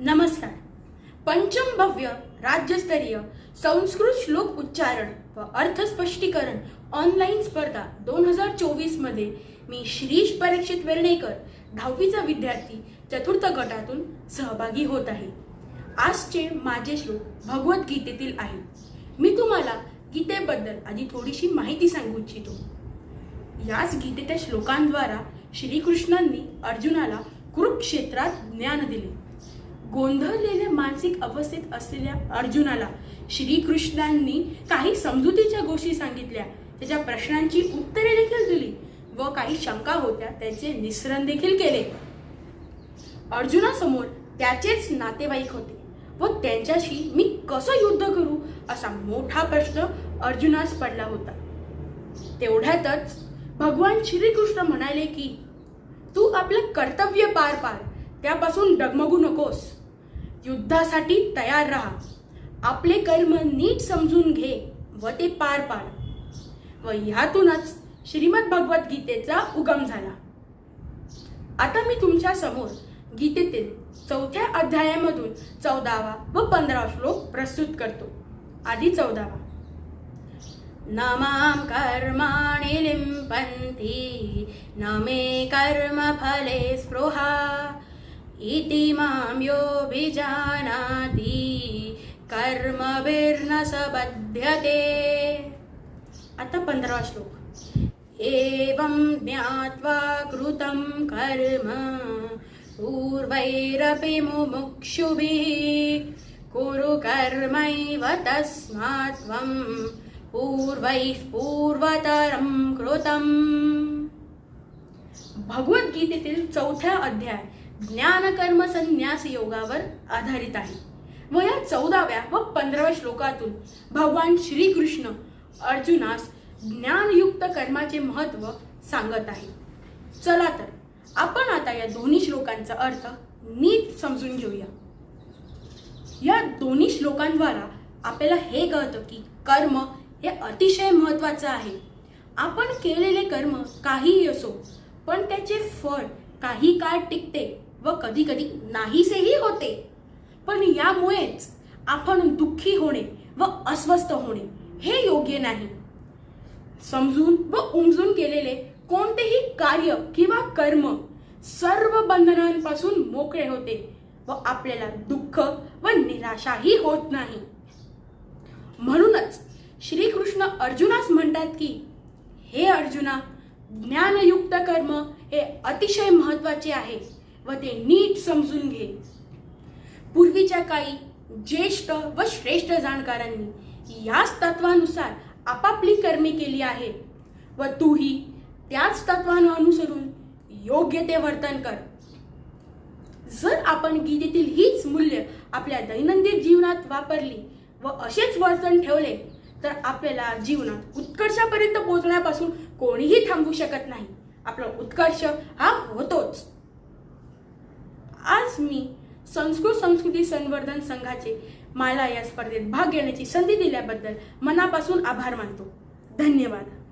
नमस्कार. पंचम भव्य राज्यस्तरीय संस्कृत श्लोक उच्चारण व अर्थ स्पष्टीकरण ऑनलाईन स्पर्धा दोन हजार चोवीसमध्ये मी श्रीश परीक्षित वेर्णेकर दहावीचा विद्यार्थी चतुर्थ गटातून सहभागी होत आहे. आजचे माझे श्लोक भगवद्गीतेतील आहे. मी तुम्हाला गीतेबद्दल आधी थोडीशी माहिती सांगू इच्छितो. याच गीतेच्या श्लोकांद्वारा श्रीकृष्णांनी अर्जुनाला कुरुक्षेत्रात ज्ञान दिले. गोंधळलेल्या मानसिक अवस्थेत असलेल्या अर्जुनाला श्रीकृष्णांनी काही समजुतीच्या गोष्टी सांगितल्या. त्याच्या प्रश्नांची उत्तरे देखील दिली व काही शंका होत्या त्याचे निसरण देखील केले. अर्जुनासमोर त्याचेच नातेवाईक होते व त्यांच्याशी मी कसं युद्ध करू असा मोठा प्रश्न अर्जुनास पडला होता. तेवढ्यातच भगवान श्रीकृष्ण म्हणाले की तू आपलं कर्तव्य पार पार त्यापासून डगमगू नकोस. युद्धासाठी तयार राहा. आपले कर्म नीट समजून घे व ते पार पाड. व ह्यातूनच श्रीमद भगवद्गीतेचा उगम झाला. आता मी तुमच्यासमोर गीतेतील चौथ्या अध्यायामधून चौदावा व पंधरा श्लोक प्रस्तुत करतो. आधी चौदावा. न मां कर्माणि लिम्पन्ति न मे कर्मफले स्पृहा इति मां योऽभिजानाति। कर्मभिर्न स बध्यते आता पंधरावा श्लोक। एवं ज्ञात्वा कृतं कर्म पूर्वैरपि मुमुक्षुभिः। कुरु कर्मैव तस्मात् त्वं पूर्वैः पूर्वतरं कृतम्। भगवद्गीतेतील चौथ्या अध्याय ज्ञानकर्म संन्यास योगावर आधारित आहे. व या चौदाव्या व पंधराव्या श्लोकातून भगवान श्रीकृष्ण अर्जुनास ज्ञानयुक्त कर्माचे महत्त्व सांगत आहे. चला तर आपण आता या दोन्ही श्लोकांचा अर्थ नीट समजून घेऊया. या दोन्ही श्लोकांद्वारा आपल्याला हे कळतं की कर्म हे अतिशय महत्वाचं आहे. आपण केलेले कर्म काहीही असो पण त्याचे फळ काही काळ टिकते व कधी कधी नाहीसेही होते. पण यामुळेच आपण दुःखी होणे व अस्वस्थ होणे हे योग्य नाही. समजून व उमजून केलेले कोणतेही कार्य किंवा कर्म सर्व बंधनांपासून मोकळे होते व आपल्याला दुःख व निराशाही होत नाही. म्हणूनच श्रीकृष्ण अर्जुनास म्हणतात की हे अर्जुना ज्ञानयुक्त कर्म हे अतिशय महत्त्वाचे आहे. व ते नीट समजून घे. पूर्वीच्या काळी ज्येष्ठ व श्रेष्ठ जाणकारांनी याच तत्वानुसार आपापली कर्मे केली आहेत. व तूही त्याच तत्वानं अनुसरून योग्य ते वर्तन कर. जर आपण गीतेतील हीच मूल्य आपल्या दैनंदिन जीवनात वापरली व असेच वर्तन ठेवले तर आपल्याला जीवनात उत्कर्षापर्यंत पोहोचण्यापासून कोणीही थांबू शकत नाही. आपला उत्कर्ष हा होतोच. आज मी संस्कृत संस्कृती संवर्धन संघाचे मला या स्पर्धेत भाग घेण्याची संधी दिल्याबद्दल मनापासून आभार मानतो. धन्यवाद.